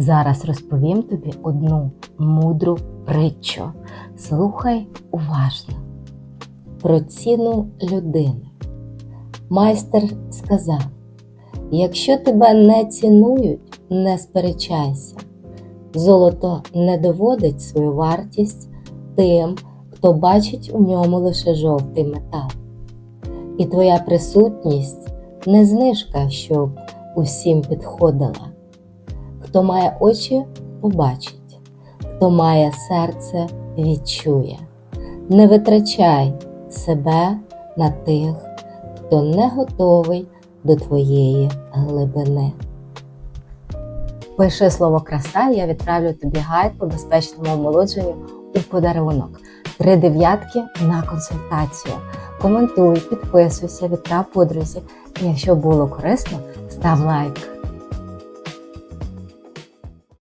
Зараз розповім тобі одну мудру притчу. Слухай уважно. Про ціну людини. Майстер сказав: якщо тебе не цінують, не сперечайся. Золото не доводить свою вартість тим, хто бачить у ньому лише жовтий метал. І твоя присутність не знижка, щоб усім підходила. Хто має очі, побачить, хто має серце, відчує. Не витрачай себе на тих, хто не готовий до твоєї глибини. Пиши слово краса, я відправлю тобі гайд по безпечному омолодженню у подарунок. Три дев'ятки на консультацію. Коментуй, підписуйся, відправ подрузі. І якщо було корисно, став лайк.